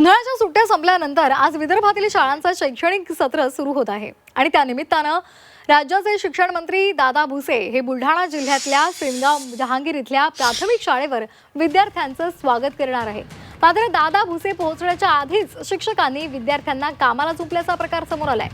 उन्हाळ्याच्या सुट्ट्या संपल्यानंतर आज विदर्भातील शाळांचं शैक्षणिक सत्र सुरू होत आहे. आणि त्यानिमित्तानं राज्याचे शिक्षण मंत्री दादा भुसे हे बुलढाणा जिल्ह्यातल्या सेनगाव जहांगीर इथल्या प्राथमिक शाळेवर विद्यार्थ्यांचं स्वागत करणार आहे. मात्र दादा भुसे पोहोचण्याच्या आधीच शिक्षकांनी विद्यार्थ्यांना कामाला चुकल्याचा प्रकार समोर आलाय.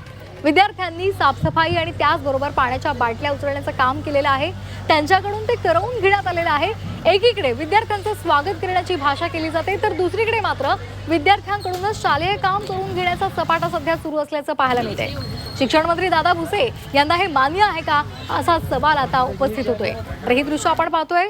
विद्यार्थ्यांनी साफसफाई आणि त्याचबरोबर पाण्याच्या बाटल्या उचलण्याचं काम केलेलं आहे. त्यांच्याकडून ते करवून घेण्यात आलेलं आहे. एकीकडे विद्यार्थ्यांचं स्वागत करण्याची भाषा केली जाते तर दुसरीकडे मात्र विद्यार्थ्यांकडूनच शालेय काम करून घेण्याचा सपाटा सध्या सुरू असल्याचं पाहायला मिळते शिक्षण मंत्री दादा भुसे यांना हे मान्य आहे का? असा सवाल आता उपस्थित होतोय. तर ही दृश्य आपण पाहतोय.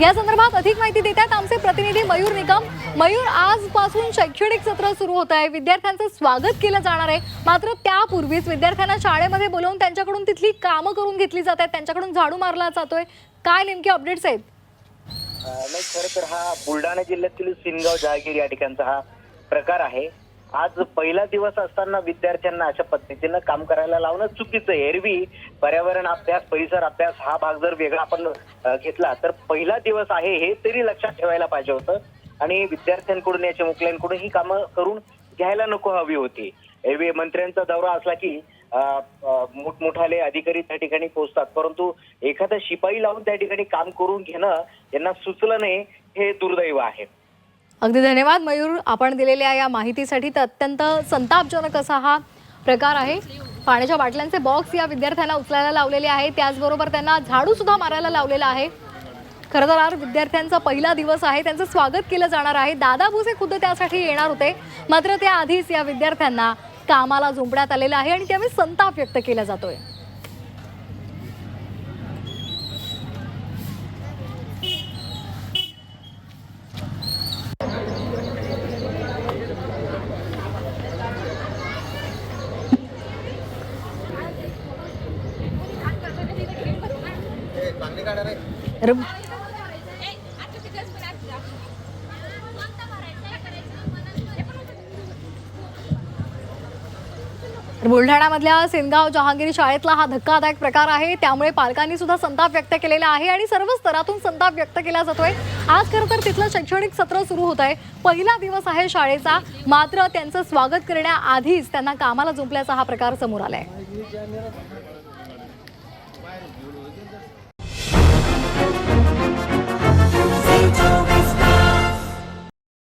या संदर्भात अधिक माहिती देत आहेत आमचे प्रतिनिधी मयूर निकम मयूर आजपासून शैक्षणिक सत्र सुरू होत आहे. विद्यार्थ्यांचं स्वागत केलं जाणार आहे. मात्र त्यापूर्वीच विद्यार्थ्यांना शाळेमध्ये बोलवून त्यांच्याकडून तिथली कामं करून घेतली जात आहेत. त्यांच्याकडून झाडू मारला जातोय. काय नेमके अपडेट्स आहेत? नाही खरं तर हा बुलढाणा जिल्ह्यातील सिनगाव जहागीर या ठिकाणचा हा प्रकार आहे. आज पहिला दिवस असताना विद्यार्थ्यांना अशा पद्धतीनं काम करायला लावणं चुकीचं आहे. एरवी पर्यावरण अभ्यास परिसर अभ्यास हा भाग जर वेगळा आपण घेतला तर पहिला दिवस आहे हे तरी लक्षात ठेवायला पाहिजे होतं. आणि विद्यार्थ्यांकडून याच्या मुकल्यांकडून ही कामं करून घ्यायला नको हवी होती. एरवी मंत्र्यांचा दौरा असला की मोठमोठाले अधिकारी त्या ठिकाणी पोहोचतात. परंतु एखादा शिपाई लावून त्या ठिकाणी काम करून घेणं यांना सुचलं नाही हे दुर्दैव आहे. अगदी धन्यवाद मयूर. आपण दिलेल्या या माहितीसाठी तर अत्यंत संतापजनक असा हा प्रकार आहे. पाण्याच्या बाटल्यांचे बॉक्स या विद्यार्थ्यांना उचलायला लावलेले आहे त्याचबरोबर त्यांना झाडू सुद्धा मारायला लावलेला आहे. खरं तर विद्यार्थ्यांचा पहिला दिवस आहे. त्यांचं स्वागत केलं जाणार आहे. दादा भुसे खुद्द त्यासाठी येणार होते. मात्र त्याआधीच या विद्यार्थ्यांना कामाला झुंपण्यात आलेलं आहे आणि त्यावेळी संताप व्यक्त केला जातोय. बुलढाण्यामधल्या सेनगाव जहांगीर शाळेतला हा धक्कादायक प्रकार आहे. त्यामुळे पालकांनी सुद्धा संताप व्यक्त केलेला आहे आणि सर्व स्तरातून संताप व्यक्त केला जातोय. आज खरं तर तिथलं शैक्षणिक सत्र सुरू होत आहे. पहिला दिवस आहे शाळेचा. मात्र त्यांचं स्वागत करण्याआधीच त्यांना कामाला जुंपल्याचा हा प्रकार समोर आलाय.